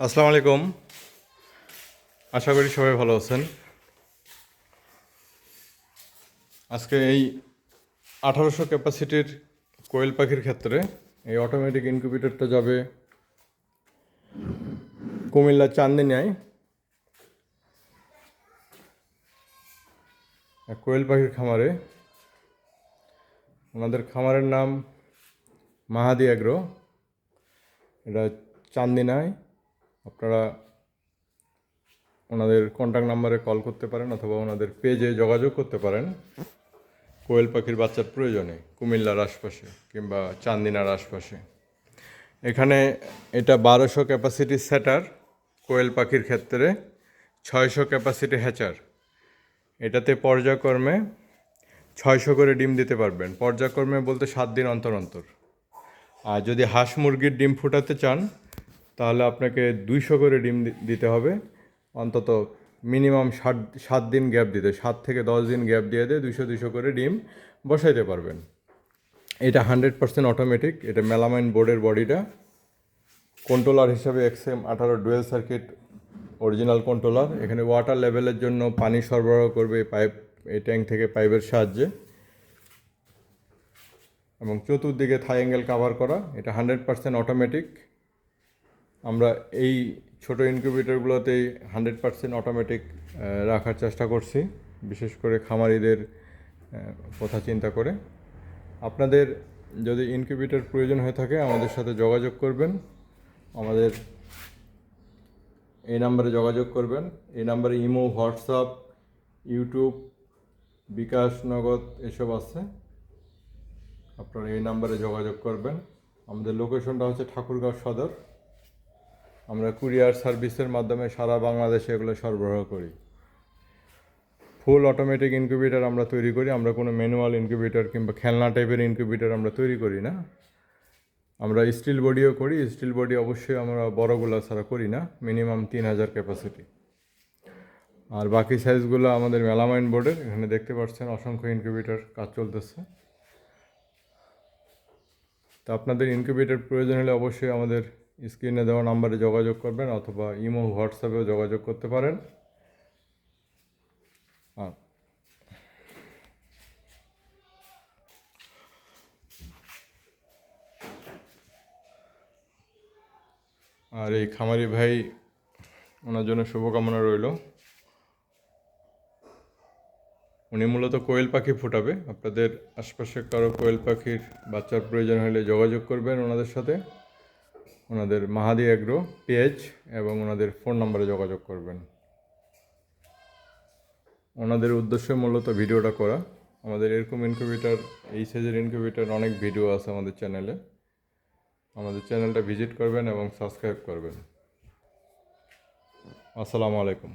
আসসালামু আলাইকুম। আশা করি সবাই ভালো আছেন। আজকে এই আঠারোশো ক্যাপাসিটির কোয়েল পাখির ক্ষেত্রে এই অটোমেটিক ইনকিউবেটরটা যাবে কুমিল্লা চান্দিনিয়ায় কোয়েল পাখির খামারে। ওনাদের খামারের নাম মাহাদি অ্যাগ্রো। এটা চান্দিনায়। আপনারা ওনাদের কন্ট্যাক্ট নাম্বারে কল করতে পারেন অথবা ওনাদের পেজে যোগাযোগ করতে পারেন। কোয়েল পাখির বাচ্চার প্রয়োজনে, কুমিল্লার আশপাশে কিংবা চান্দিনার আশপাশে। এখানে এটা বারোশো ক্যাপাসিটি সেটার কোয়েল পাখির ক্ষেত্রে ছয়শো ক্যাপাসিটি হ্যাচার এটাতে পর্যায়ক্রমে ছয়শো করে ডিম দিতে পারবেন। পর্যায়ক্রমে বলতে সাত দিন অন্তর অন্তর। আর যদি হাঁস মুরগির ডিম ফুটাতে চান তাহলে আপনাকে দুইশো করে ডিম দিতে হবে। অন্তত মিনিমাম ষাট সাত দিন গ্যাপ দিতে, সাত থেকে দশ দিন গ্যাপ দিয়ে দিয়ে দুইশো দুইশো করে ডিম বসাইতে পারবেন। এটা হান্ড্রেড পার্সেন্ট অটোমেটিক, এটা মেলামাইন বোর্ডের বডিটা। কন্ট্রোলার হিসাবে এক্সএম আঠারো ডুয়েল সার্কিট, অরিজিনাল কন্ট্রোলার। এখানে ওয়াটার লেভেলের জন্য পানি সরবরাহ করবে পাইপ, এই ট্যাঙ্ক থেকে পাইপের সাহায্যে। এবং চতুর্দিকে থাই অ্যাঙ্গেল কাভার করা, এটা হান্ড্রেড পার্সেন্ট অটোমেটিক। আমরা এই ছোট ইনকিউবেটরগুলোতেই হান্ড্রেড পার্সেন্ট অটোমেটিক রাখার চেষ্টা করছি, বিশেষ করে খামারিদের কথা চিন্তা করে। আপনাদের যদি ইনকিউবেটর প্রয়োজন হয়ে থাকে, আমাদের সাথে যোগাযোগ করবেন। আমাদের এই নাম্বারে যোগাযোগ করবেন। এই নাম্বারে ইমো, হোয়াটসঅ্যাপ, ইউটিউব, বিকাশ নগদ, এসব আছে। আপনারা এই নাম্বারে যোগাযোগ করবেন। আমাদের লোকেশনটা হচ্ছে ঠাকুরগাঁও সদর। আমরা কুরিয়ার সার্ভিসের মাধ্যমে সারা বাংলাদেশে এগুলো সরবরাহ করি। ফুল অটোমেটিক ইনকিউবেটর আমরা তৈরি করি, আমরা কোনো ম্যানুয়াল ইনকিউবেটর কিংবা খেলনা টাইপের ইনকিউবেটর আমরা তৈরি করি না। আমরা স্টিল বডিও করি স্টিল বডি অবশ্যই আমরা বড়গুলো ছাড়া করি না মিনিমাম তিন হাজার ক্যাপাসিটি আর বাকি সাইজগুলো আমাদের মেলামাইন বোর্ডের এখানে দেখতে পাচ্ছেন অসংখ্য ইনকিউবেটর কাজ চলতেছে। তো আপনাদের ইনকিউবেটর প্রয়োজন হলে অবশ্যই আমাদের স্ক্রিনে দেওয়া নাম্বারে যোগাযোগ করবেন অথবা ইমো, হোয়াটসঅ্যাপেও যোগাযোগ করতে পারেন। আর আর এই খামারি ভাই, ওনার জন্য শুভকামনা রইল। উনি মূলত কোয়েল পাখি ফুটাবে। আপনাদের আশপাশে কারও কোয়েল পাখির বাচ্চার প্রয়োজন হলে যোগাযোগ করবেন ওনাদের সাথে। ওনাদের মাহাদি অ্যাগ্রো পেজ এবং ওনাদের ফোন নম্বরে যোগাযোগ করবেন। ওনাদের উদ্দেশ্য মূলত ভিডিওটা করা। আমাদের এরকম ইনকিউবেটার এই সাইজের ইনকিউবেটার অনেক ভিডিও আছে আমাদের চ্যানেলে আমাদের চ্যানেলটা ভিজিট করবেন এবং সাবস্ক্রাইব করবেন। আসসালামু আলাইকুম।